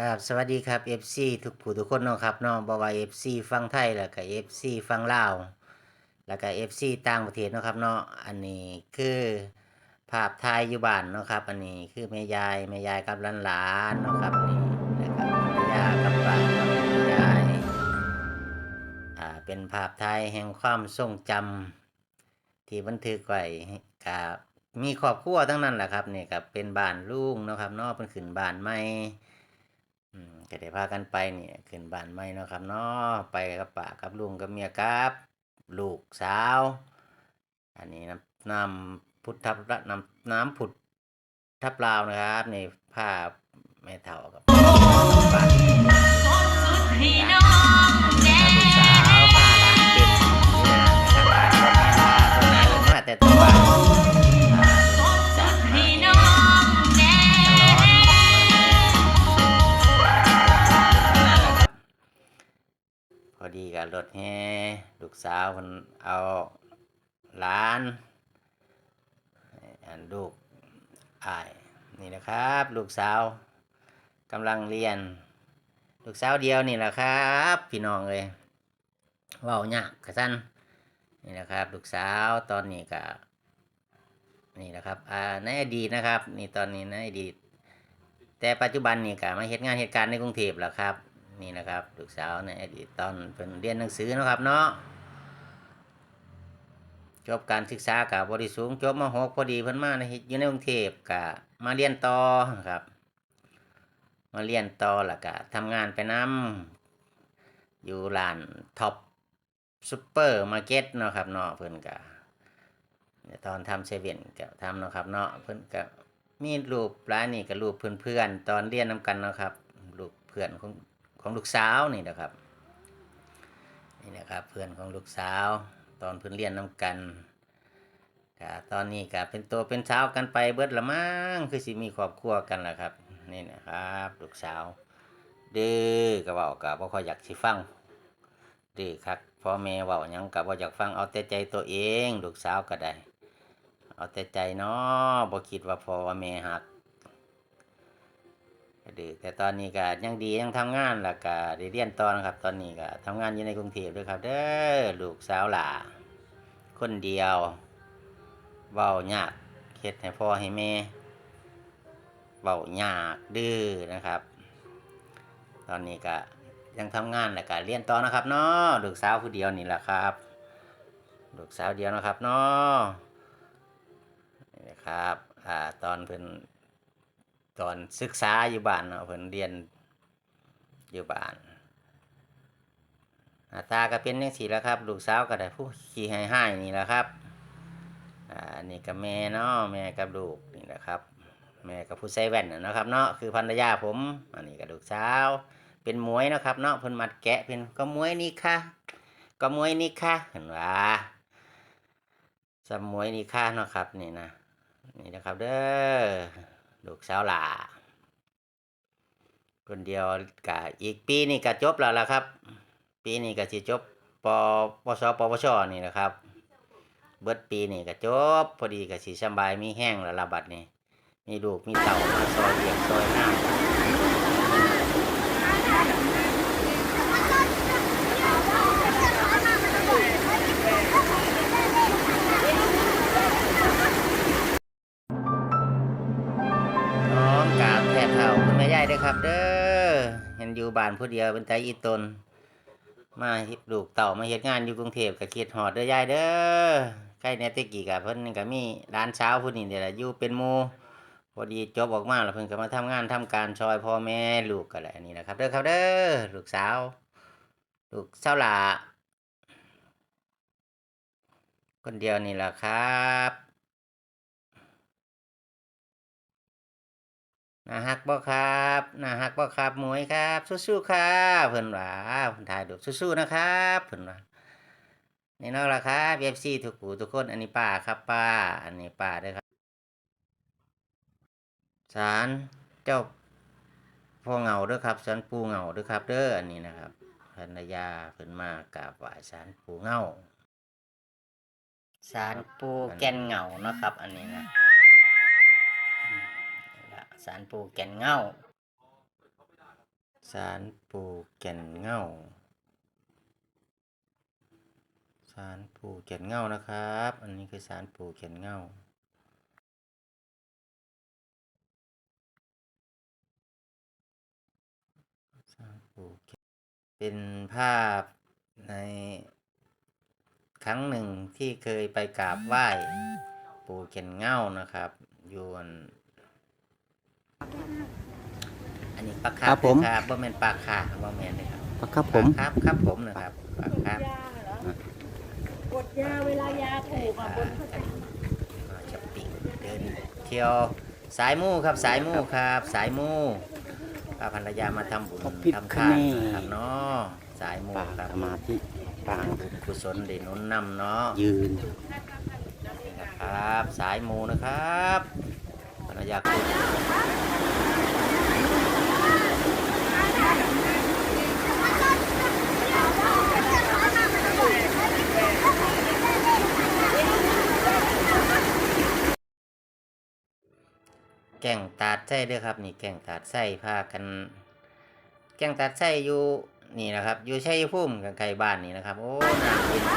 กับสวัสดีครับ FC ทุกผู้ทุกคนเนาะครับเนาะบ่ว่า FC ฟังไทยแล้วก็ FC ฟังลาวแล้วก็ FC ต่างประเทศเนาะครับเนาะอันนี้คือภาพถ่ายอยู่บ้านเนาะครับ อันนี้คือแม่ยายแม่ยายกับหลานๆเนาะครับนี่นะครับแม่ยายกับหลานแม่ยายอ่าเป็นภาพถ่ายแห่งความทรงจำที่บันทึกไว้กับมีครอบครัวทั้งนั้นแหละครับนี่ครับเป็นบ้านลุงเนาะครับเนาะเพิ่นขึ้นบ้านใหม่ อืมก็ได้พากันไปเนี่ยขึ้นบ้านใหม่เนาะครับเนาะไปกับป้ากับลุงกับเมียกับลูกสาว อันนี้น้ำน้ำพุทธพระน้ำน้ำผุดทับลาวนะครับในภาพแม่เถ่า สาวคนเอาหลานอนลูกอายนี่นะครับ ลูกสาวกำลังเรียน ลูกสาวเดียวนี่แหละครับ พี่น้องเลยเว้ายากกระสั้นนี่นะครับ ลูกสาวตอนนี้ก็นี่นะครับอ่าในอดีตนะครับ นี่ตอนนี้ในอดีตแต่ปัจจุบันนี่ก็มาเฮ็ดงานเหตุการณ์ในกรุงเทพแล้วครับ นี่นะครับ ลูกสาวในอดีตตอนเพิ่นเรียนหนังสือนะครับเนาะ จบการศึกษากับบริสูงจบมหกพอดีเพิ่นมาในเฮ็ดอยู่ในกรุงเทพก็มาเรียนต่อครับ มาเรียนต่อล้วก็ทำงานไปนํอยู่ร้านท็อปซูเปอร์มาร์เก็ตเนาะครับเนาะเพิ่นก็ตอนทำเซเว่นก็ทำเนาะครับเนาะเพิ่นก็มีรูปร้านนี่กับรูปเพื่อนๆตอนเรียนนำกันเนาะครับรูปเพื่อนของของลูกสาวนี่นะครับนี่นะครับเพื่อนของลูกสาว ตอนเพื่นเรียนนำกันก็ตอนนี้ก็เป็นตัวเป็นสาวกันไปเบิดละมั้งคือสิมีครอบครัวกันแหละครับ นี่นะครับลูกสาวดื้อก็เว้าก็บ่ค่อยอยากสิฟังดื้อคักพ่อแม่เว้าหยังก็บ่อยากฟังเอาแต่ใจตัวเอง ลูกสาวก็ได้ เอาแต่ใจเนาะบ่คิดว่าพ่อว่าแม่หัก ก็ดื้อแต่ตอนนี้ก็ยังดียังทำงานล้วก็ได้เรียนต่อนะครับ ตอนนี้ก็ทำงานอยู่ในกรุงเทพด้วยครับ เด้อลูกสาวหล่าคนเดียวเว้ายากเฮ็ดให้พ่อให้แม่เว้ายากดื้อนะครับ ตอนนี้ก็ยังทำงานแล้วก็เรียนต่อนะครับเนาะลูกสาวผู้เดียวนี่แหละครับลูกสาวเดียวนะครับเนาะนี่นะครับอ่าตอนเพิ่น ตอนศึกษาอยู่บ้านเนาะเพิ่นเรียนอยู่บ้านหน้าตาก็เป็นจังซี่แล้วครับ ลูกสาวก็ได้ผู้ขี้ให้ให้นี่แหละครับอ่านี่ก็แม่เนาะแม่กับลูกนี่แหละครับ แม่กับผู้ใส่แว่นน่ะเนาะครับเนาะคือภรรยาผม อันนี้ก็ลูกสาว เป็นมวยเนาะครับเนาะเพิ่นมัดแกะเป็นก็มวยนี่ค่ะ ก็มวยนี่ค่ะเห็นว่าสมวยนี่ค่ะเนาะครับนี่นะนี่นะครับเด้อ ลูกสาวหลาคนเดียวกะอีกปีนี่ก็จบแล้วล่ะครับ ปีนี้ก็สิจบปปสปวชนี่นะครับ เบิดปีนี่ก็จบ พอดีกะสิสบายมีแห้งแล้วละบัดนี่มีลูกมีเต่ามาซอยเลี้ยงซอยน้ำ ครับเด้อเห็นอยู่บ้านผู้เดียวเป็นใจอีตน มาดูกเต่ามาเฮ็ดงานอยู่กรุงเทพก็คิดฮอดเด้อยายเด้อใกล้แนตะกี้ก็เพิ่นก็มีร้านเช้าผู้นี้นี่แหละอยู่เป็นหมู่พอดีจบออกมาแล้วเพิ่นก็มาทำงานทำการช่วยพ่อแม่ลูกก็แหละนี่นะครับเด้อครับเด้อลูกสาว ลูกสาวหลาคนเดียวนี่แหละครับ น่าฮักบ่ครับน่าฮักบ่ครับหมวยครับสู้ๆครับเพิ่นว่าเพิ่นถ่ายรูสู้ๆนะครับเพิ่นว่านี่นาะล่ะครับ FC ทุกผู้ทุกคนอันนี้ป้าครับป้า อันนี้ป้าด้อครับศาลเจ้าพ่อเงาด้อครับศาลปู่เงาด้อครับเด้ออันนี้นะครับภรรยาเพิ่นมากราบไหว้ศาลปู่เงาศาลปู่แกนเงาเนาะครับ อันนี้นะ อืมนี่ล่ะศาลปู่แก่นเหงาสารปู่แก่นเง่าสารปู่แก่นเง่านะครับ อันนี้คือสารปู่แก่นเง่าสารปู่เป็นภาพในครั้งหนึ่งที่เคยไปกราบไหว้ปู่แก่นเง่านะครับอยู่อัน อันนี้ปลาคาครับผมครับบ่แม่นปลาขาบ่แม่นเลยครับครับผม ปลาครับครับผมนะครับปลาครับยาเหรอกดยาเวลายาถูกอะบนเขาจะก็จะปิ่งเดินเที่ยวสายมู่ครับสายมู่ครับ สายมู่พาภรรยามาทำบุญพระพิฆทำทานเนศ นะครับเนาะสายมู่ปางครับสมาธิปางบุญกุศลเด่นนุนนำเนาะ ยืนนะครับสายมูนะครับภรรยาคุณ แก่งตาดไส้ด้วยครับ นี่แก่งตาดไส้พากัน แก่งตาดไส้อยู่นี่นะครับ อยู่ชัยภูมิกับไกลบ้านนี่นะครับ โอ้น้ำเย็นได้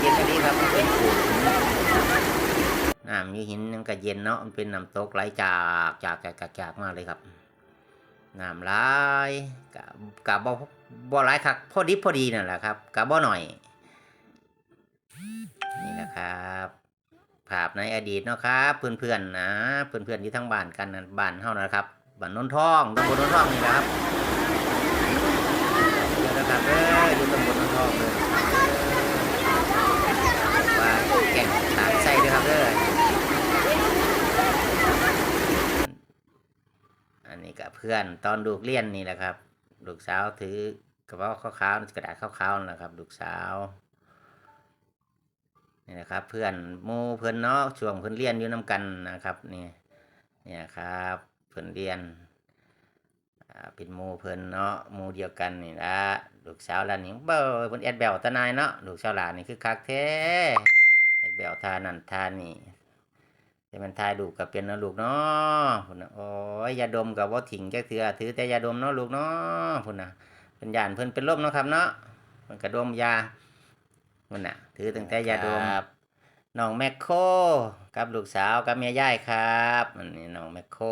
เย็นดีครับมันเป็นขุนน้ำอยู่หินนึงก็เย็นเนาะมันเป็นน้ำตกไหลจากจากจากจากจากมาเลยครับ น้ำไหลกะกะบ่บ่ไหลายคักพอดีพอดีนั่นแหละครับกะบ่หน่อย นี่นะครับภาพในอดีตเนาะครับเพื่อนๆนะเพื่อนๆที่ทั้งบ้านกันบ้านเฮานะครับบ้านนนทองตำบลนนทองนี่นะครับเดี๋ยวนะครับเอออยู่ตำบลนนทองเลยว่าแก่งตากไส้ด้วยครับเด้ออนนี้ กับเพื่อนตอนลูกเรียนนี่แหละครับ ลูกสาวถือกระเป๋าขาวๆกระดาษขาวๆนะครับ ลูกสาวนี่นะครับ เพื่อนมูเพื่อนเนาะช่วงเพื่อนเรียนอยู่น้กันนะครับนี่เนี่ยครับเพื่อนเรียนเป็นมูเพื่อนเนาะมูเดียวกันนี่ละลูกสาวหลานนี่เบอเพิ่นแอดแบลตานายเนาะลูกสาวหลานนี่คือคักแท้แอดแบลทานันทานี่ แต่มันทายลูกกับเป็นเนาะลูกเนาะพุ่นน่ะโอ้ยยาดมกับว่าถิงจักเถือถือแต่ยาดมเนาะลูกเนาะพุ่นน่ะเป็นยานเพิ่นเป็นลมเนาะครับเนาะมันกระดมยามันน่ะ ถือตั้งแต่ยาดมน้องแมคโครกับลูกสาวกับเมียย่ายครับอันนี้น้องแมคโคร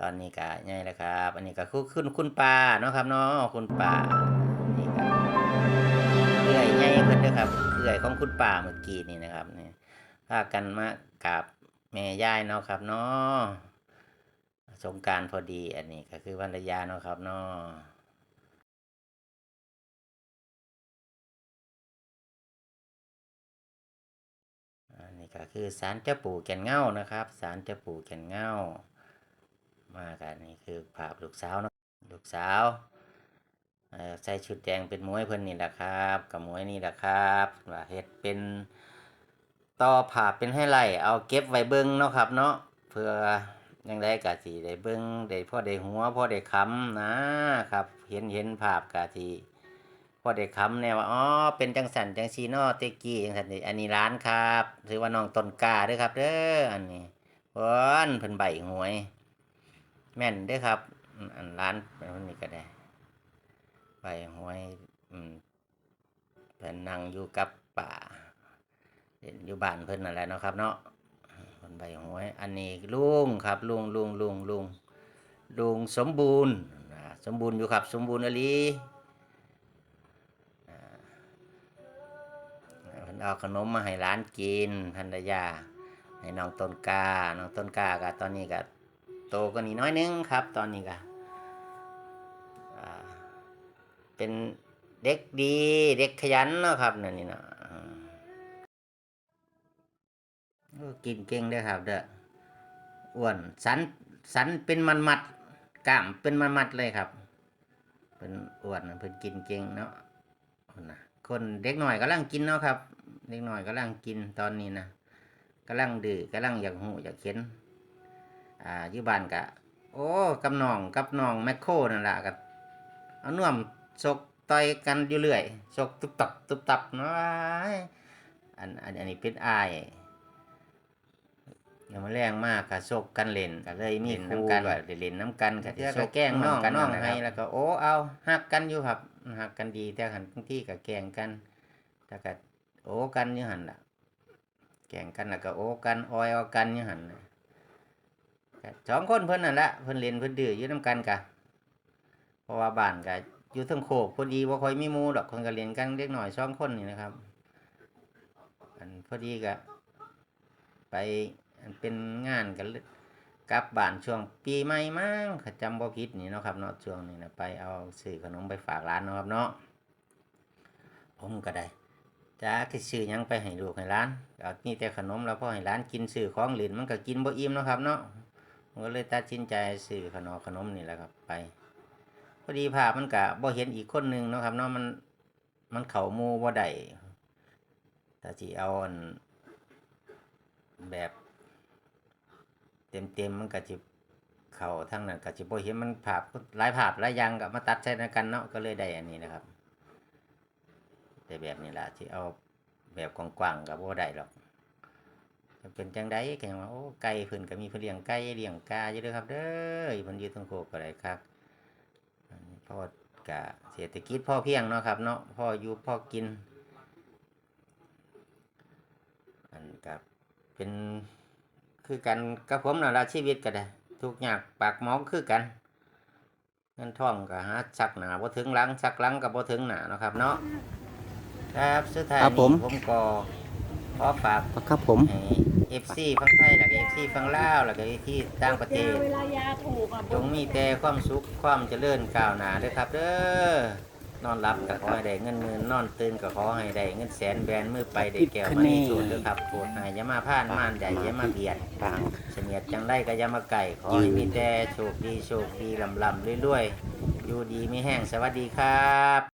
ตอนนี้ก็ใหญ่แล้วครับ อันนี้ก็คุณคุณคุณป้าเนาะครับเนาะคุณป้านี่ครับเอื่อยใหญ่เพิ่นเด้อครับเอื่อยของคุณป้าเมื่อกี้นี่นะครับนี่พากันมา กับแม่ย่ายเนาะครับเนาะสงการพอดีอันนี้ก็คือวันรยาเนาะครับเนาะอันนี้ก็คือสารเจ้าปู่แก่นเง่านะครับสารเจ้าปู่แก่นเง่ามากันนี่คือภาพลูกสาวเนาะลูกสาวอ่อใส่ชุดแดงเป็นมวยเพิ่นนี่แหละครับ กับมวยนี่แหละครับว่าเฮ็ดเป็น ต่อภาพเป็นให้ไล่เอาเก็บไว้เบิ่งเนาะครับ เนาะเพื่อยังได้ก็สิได้เบิ่งได้พ่อได้หัวพ่อได้คำนะครับ เห็นเห็นภาพก็สิพอได้คำเนี่ยว่าอ๋อเป็นจังสันจังซีนอเตกี้จังสันอันนี้ร้านครับถือว่าน้องต้นกาด้วยครับเด้ออันนี้เพิ่นเพิ่นใบหวย แม่นด้อครับ อันร้านเป็นนี้ก็ได้ใบหวยอืมเพิ่นนั่งอยู่กับป่า อยู่บ้านเพิ่นนั่นแหละเนาะครับ เนาะเพิ่นใบหวย อันนี้ลุงครับลุงลุงลุงลุงลุงสมบูรณ์สมบูรณ์อยู่ครับ สมบูรณ์อลีเพิ่นเอาขนมมาให้ร้านกินภรรยาให้น้องต้นกา น้องต้นกาก็ตอนนี้ก็โตก็นี่น้อยนึงครับ ตอนนี้ก็เป็นเด็กดี เด็กขยันเนาะครับนั่นนี่เนาะอืมโอ้ กินเก่งเด้ครับเด้ออ้วนสันสันเป็นมันมัดกล้ามเป็นมันมัดเลยครับเป็นอ้วนเพิ่นกินเก่งเนาะคนะคนเด็กหน่อยกำลังกินเนาะครับ เด็กหน่อยกำลังกินตอนนี้นะกำลังดื้อกำลังอยากหูอยากเข็นอ่าอยู่บ้านกะ โอ้กับน้องกับน้องแมคโครนั่นแหละกับเอาน่วมซกต่อยกันอยู่เรื่อยซกตุบตับตุบตับเนาะอันอันอันนี้เป็นอาย อย่ามาแรงมากกะซกกันเล่นก็เลยมีคู่กันว่าได้เล่นน้ำกันก็จะแกล้งน้องน้องให้แล้วก็โอ้เอาฮักกันอยู่ครับฮักกันดีแต่หันบางทีก็แกล้งกันแต่ก็โอ้กันอยู่หันล่ะแกล้งกันแล้วก็โอ้กันออยเอากันอยู่หันน่ะก็สองคนเพิ่นนั่นละเพิ่นเล่นเพิ่นดื้ออยู่น้ำกันกะเพราะว่าบ้านก็อยู่เทั้งโคกพอดีบ่ค่อยมีหมู่ดอกเพิ่นก็เล่นกันเล็กน้อยสองคนนี่นะครับ อันพอดีก็ไปอัน เป็นงานกันกลับบ้านช่วงปีใหม่มั้งจำบ่ผิดนี่เนาะครับเนาะช่วงนี้นะไปเอาซื้อขนมไปฝากร้านเนาะครับเนาะผมก็ได้จ้าคือซื้อยังไปให้ลูกให้ร้านก็มีแต่ขนมแล้วพอให้ร้านกินซื้อของหลินมันก็กินบ่อิ่มเนาะครับเนาะผมก็เลยตัดสินใจซื้อขนมขนมนี่แหละครับไปพอดีภาพมันก็บ่เห็นอีกคนหนึงเนาะครับเนาะมันมันเข้ามูบ่ได้ถ้าที่เอาแบบ เต็มเต็มๆมันก็จะเข่าทั้งนั้นก็จะบ่เห็นมันภาพหลายภาพหลายยางก็มาตัดใส่กันเนาะก็เลยได้อันนี้นะครับ แต่แบบนี้แหละที่เอาแบบกว้างๆก็บ่ได้หรอกจะเป็นจังไดก็ยังว่าโอ้ไก่เพิ่นก็มีเพิ่นเลี้ยงไก่เลี้ยงกาอยู่ด้อครับ เด้อเพิ่นอยู่ตรงโคกก็ได้ครับอันนี้พอกะเศรษฐกิจพ่อเพียงเนาะครับ เนาะพ่ออยู่พ่อกิน อันกับเป็น คือกันกับผมน่ะละชีวิตก็ได้ ทุกอย่างปากหมองคือกันเงินทองก็หาสักหนาบ่ถึงหลังสักหลังก็บ่ถึงหนาเนาะครับเนาะครับสุดท้ายครับผม นี้ผมก็ขอฝาก ครับผมให้ FC ฝั่งไทยแล้วก็ FC ฝั่งลาวแล้วก็ FC ต่างประเทยาศเวลายาถูกอะจงมีแต่ความสุขความเจริญก้าวหน้าเด้อครับเด้อ นอนหลับก็ขอให้ได้เงินหมื่นนอนตื่นก็ขอให้ได้เงินแสนแบนมือไปได้แก้วมาในสูตรเด้อครับโปรดให้อย่ามาพลาดม่านใหญ่อย่ามาเบียดต่างเสนียดจังได้ก็อย่ามาไก่ขอให้มีแต่โชคดีโชคดีลำลำเรื่อยๆอยู่ดีมีแห้งสวัสดีครับ